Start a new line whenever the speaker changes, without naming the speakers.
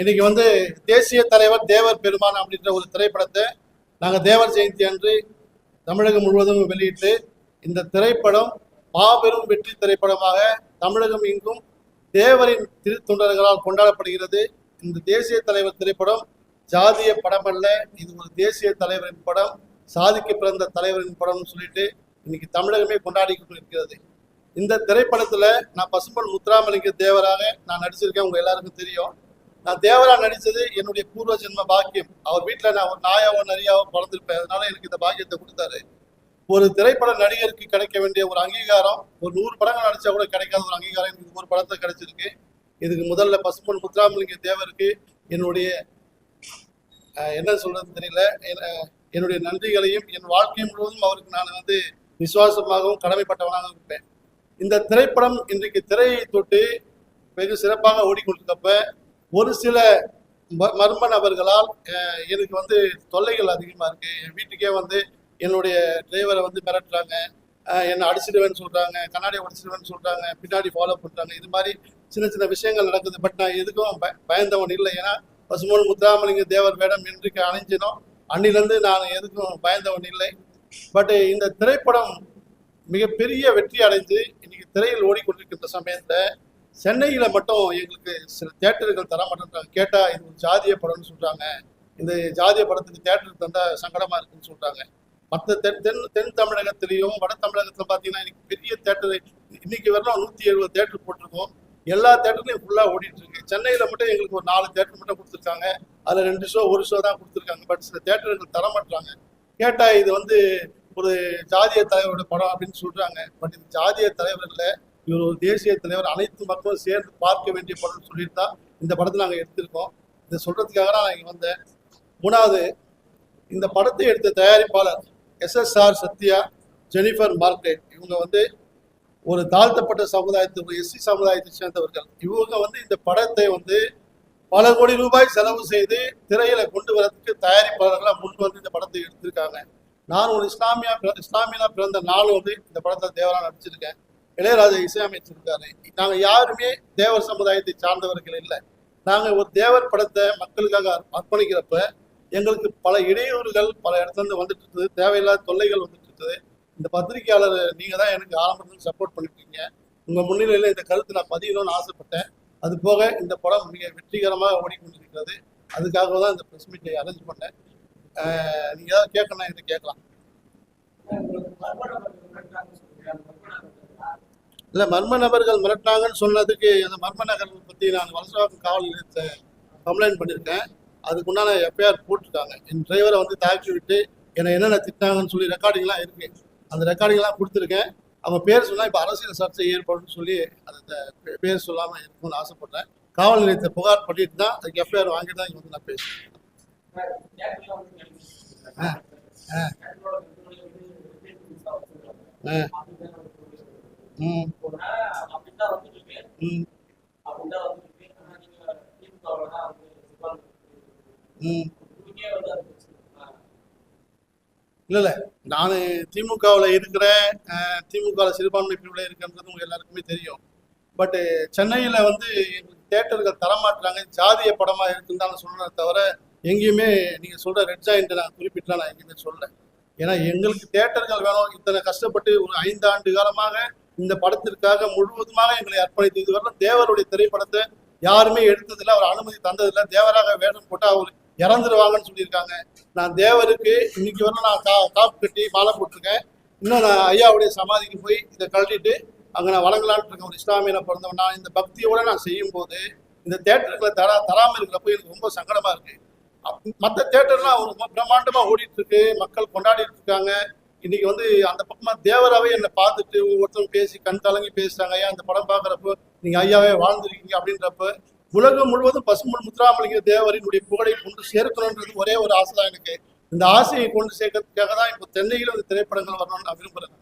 இன்னைக்கு வந்து தேசிய தலைவர் தேவர் பெருமான் அப்படின்ற ஒரு திரைப்படத்தை நாங்கள் தேவர் ஜெயந்தி அன்று தமிழகம் முழுவதும் வெளியிட்டு இந்த திரைப்படம் மாபெரும் வெற்றி திரைப்படமாக தமிழகம் எங்கும் தேவரின் திருத்தொண்டர்களால் கொண்டாடப்படுகிறது. இந்த தேசிய தலைவர் திரைப்படம் ஜாதிய படம் அல்ல. இது ஒரு தேசிய தலைவரின் படம் சாதிக்கு பிறந்த தலைவரின் படம்னு சொல்லிட்டு இன்னைக்கு தமிழகமே கொண்டாடி இருக்கிறது இந்த திரைப்படத்தில் நான் பசும்பன் முத்துராமலிங்க தேவராக நான் நடிச்சிருக்கேன். உங்கள் எல்லாருக்கும் தெரியும். நான் தேவரா நடித்தது என்னுடைய பூர்வ ஜென்ம பாக்கியம். அவர் வீட்டில் நான் ஒரு நாயாவோ நரியாவோ பிறந்திருப்பேன். அதனால எனக்கு இந்த பாக்கியத்தை கொடுத்தாரு. ஒரு திரைப்பட நடிகருக்கு கிடைக்க வேண்டிய ஒரு அங்கீகாரம் ஒரு நூறு படங்கள் நடிச்சா கூட கிடைக்காத ஒரு அங்கீகாரம் எனக்கு ஒரு படத்தை கிடைச்சிருக்கு. இதுக்கு முதல்ல பசுமன் முத்துராமலிங்க தேவருக்கு என்னுடைய என்ன சொல்றது தெரியல. என்னுடைய நன்றிகளையும் என் வாழ்க்கை முழுவதும் அவருக்கு நான் வந்து விசுவாசமாகவும் கடமைப்பட்டவனாகவும் இருப்பேன். இந்த திரைப்படம் இன்றைக்கு திரையை தொட்டு வெகு சிறப்பாக ஓடிக்கொண்டிருந்தப்ப ஒரு சில மர்ம நபர்களால் எனக்கு வந்து தொல்லைகள் அதிகமாக இருக்கு. என் வீட்டுக்கே வந்து என்னுடைய டிரைவரை வந்து மிரட்டுறாங்க. என்னை அடிச்சிடுவேன்னு சொல்கிறாங்க கண்ணாடியை உடச்சிடுவேன்னு சொல்கிறாங்க பின்னாடி ஃபாலோ பண்ணுறாங்க இது மாதிரி சின்ன சின்ன விஷயங்கள் நடக்குது. பட் நான் எதுக்கும் பய- பயந்தவன் இல்லை. ஏன்னா பசுமோன் முத்துராமலிங்க தேவர் வேடம் இன்றைக்கு அணிஞ்சினோம். அன்னிலிருந்து நான் எதுக்கும் பயந்தவன் இல்லை. பட் இந்த திரைப்படம் மிகப்பெரிய வெற்றி அடைந்து இன்னைக்கு திரையில் ஓடிக்கொண்டிருக்கின்ற சமயத்தை சென்னையில மட்டும் எங்களுக்கு சில தேட்டர்கள் தர மாட்டேன்றாங்க. கேட்டா இது ஒரு ஜாதிய படம்னு சொல்றாங்க. இந்த ஜாதிய படத்துக்கு தேட்டருக்கு தந்தா சங்கடமா இருக்குன்னு சொல்றாங்க. மற்ற தென் தென் தென் தமிழகத்திலையும் வட தமிழகத்துல பாத்தீங்கன்னா இன்னைக்கு பெரிய தேட்டர் இன்னைக்கு வரலாம் நூத்தி எழுபது தேட்டர் போட்டிருக்கோம். எல்லா தேட்டர்லையும் ஃபுல்லா ஓடிட்டு இருக்கு. சென்னையில மட்டும் எங்களுக்கு ஒரு நாலு தேட்டர் மட்டும் கொடுத்துருக்காங்க. அதுல ரெண்டு ஷோ ஒரு ஷோ தான் கொடுத்துருக்காங்க. பட் சில தேட்டர்கள் தர மாட்டாங்க கேட்டா இது வந்து ஒரு ஜாதிய தலைவரோட படம் அப்படின்னு சொல்றாங்க. பட் இது ஜாதிய தலைவர் இவர் ஒரு தேசிய தலைவர் அனைத்து மக்களும் சேர்ந்து பார்க்க வேண்டிய படம்னு சொல்லிட்டு தான் இந்த படத்தை நாங்கள் எடுத்திருக்கோம். இதை சொல்றதுக்காக தான் நான் இங்கே வந்தேன். மூணாவது இந்த படத்தை எடுத்த தயாரிப்பாளர் எஸ்எஸ்ஆர் சத்யா ஜெனிஃபர் மார்க்கெட் இவங்க வந்து ஒரு தாழ்த்தப்பட்ட சமுதாயத்தை ஒரு எஸ்சி சமுதாயத்தை சேர்ந்தவர்கள். இவங்க வந்து இந்த படத்தை வந்து பல கோடி ரூபாய் செலவு செய்து திரையில கொண்டு வரதுக்கு தயாரிப்பாளர்களாக முன் வந்து இந்த படத்தை எடுத்திருக்காங்க. நான் ஒரு இஸ்லாமியா இஸ்லாமியா பிறந்த நாள் வந்து இந்த படத்தை தேவரா நடிச்சிருக்கேன். இளையராஜா இசையமைச்சிருக்காரு நாங்கள் யாருமே தேவர் சமுதாயத்தை சார்ந்தவர்கள் இல்லை. நாங்க ஒரு தேவர் படத்தை மக்களுக்காக அர்ப்பணிக்கிறப்ப எங்களுக்கு பல இடையூறுகள் பல இடத்துல இருந்து வந்துட்டு இருக்குது. தேவையில்லாத தொல்லைகள் வந்துட்டு இருக்குது. இந்த பத்திரிகையாளர் நீங்க தான் எனக்கு ஆரம்பத்தில் சப்போர்ட் பண்ணிருக்கீங்க. உங்க முன்னிலையில் இந்த கருத்து நான் பதியணும்னு ஆசைப்பட்டேன். அது போக இந்த படம் மிக வெற்றிகரமாக ஓடிக்கொண்டிருக்கிறது அதுக்காக தான் இந்த ப்ரெஸ் மீட்டை அரேஞ்ச் பண்ணேன். நீங்கள் நீங்க ஏதாவது கேட்கணும் இதை கேட்கலாம். இல்ல மர்ம நபர்கள் மிரட்டினாங்கன்னு சொன்னதுக்கு அந்த மர்ம நகர்கள் பத்தி நான் வலசவாக்கம் காவல் நிலையத்தை கம்ப்ளைண்ட் பண்ணியிருக்கேன் அதுக்கு உண்டான எஃப்ஐஆர் போட்டிருக்காங்க. என் டிரைவரை வந்து தாக்கி விட்டு என்னை என்னென்ன திட்டாங்கன்னு சொல்லி ரெக்கார்டிங்லாம் இருக்கு. அந்த ரெக்கார்டிங்லாம் கொடுத்துருக்கேன். அவங்க பேர் சொன்னால் இப்போ அரசியல் சர்ச்சை ஏற்படும்னு சொல்லி அந்த பேர் சொல்லாமல் இருக்கணும்னு ஆசைப்பட்டேன். காவல் நிலையத்தை புகார் பண்ணிட்டு தான் அதுக்கு எஃப்ஐஆர் வாங்கிட்டு தான் இங்கே வந்து நான் பேசுகிறேன் ஆ, ஆ, ஆ. இல்ல இல்ல. நான் திமுகவில் இருக்கிறேன். அஹ், திமுகவில் சிறுபான்மை பிரிவில் இருக்கேன்றது உங்க எல்லாருக்குமே தெரியும். பட் சென்னையில வந்து எங்களுக்கு தேட்டர்கள் தரமாட்டுறாங்க ஜாதிய படமா இருக்குன்னு தான் நான் தவிர எங்கேயுமே நீங்க சொல்ற ரெட் ஜாயிண்ட் நான் குறிப்பிட்டலாம் நான் எங்கேயுமே சொல்லலை. ஏன்னா எங்களுக்கு தேட்டர்கள் வேணும். இத்தனை கஷ்டப்பட்டு ஒரு ஐந்து ஆண்டு காலமாக இந்த படத்திற்காக முழுவதுமாக எங்களை அர்ப்பணித்து இதுவரை தேவருடைய திரைப்படத்தை யாருமே எடுத்ததில்லை அவர் அனுமதி தந்ததில்ல. தேவராக வேடம் போட்டு அவர் இறந்துருவாங்கன்னு சொல்லியிருக்காங்க. நான் தேவருக்கு இன்னைக்கு வரலாம் நான் கா காப்பு கட்டி மாலை போட்டிருக்கேன். இன்னும் நான் ஐயாவுடைய சமாதிக்கு போய் இதை கழட்டிட்டு அங்கே நான் வழங்கலான்ட்டு இருக்கேன். ஒரு இஸ்லாமியில பிறந்தவன். நான் இந்த பக்தியோட நான் செய்யும் போது இந்த தேட்டர்களை தரா தராமல் இருக்கிறப்போ எனக்கு ரொம்ப சங்கடமா இருக்கு. மற்ற தேட்டர்லாம் ஒரு பிரம்மாண்டமா ஓடிட்டு இருக்கு மக்கள் கொண்டாடிட்டு இருக்காங்க. இன்னைக்கு வந்து அந்த பக்கமா தேவராவே என்னை பார்த்துட்டு ஒவ்வொருத்தரும் பேசி கண் கலங்கி பேசுறாங்க. ஐயா அந்த படம் பார்க்குறப்போ நீங்க ஐயாவே வாழ்ந்திருக்கீங்க அப்படின்றப்ப உலகம் முழுவதும் பசும்பொன் முத்துராமலிங்க தேவரினுடைய புகழை கொண்டு சேர்க்கணுன்றது ஒரே ஒரு ஆசை தான் எனக்கு. இந்த ஆசையை கொண்டு சேர்க்கறதுக்காக தான் இப்போ சென்னையில் இந்த திரைப்படங்கள் வரணும்னு நான் விரும்புறேன்.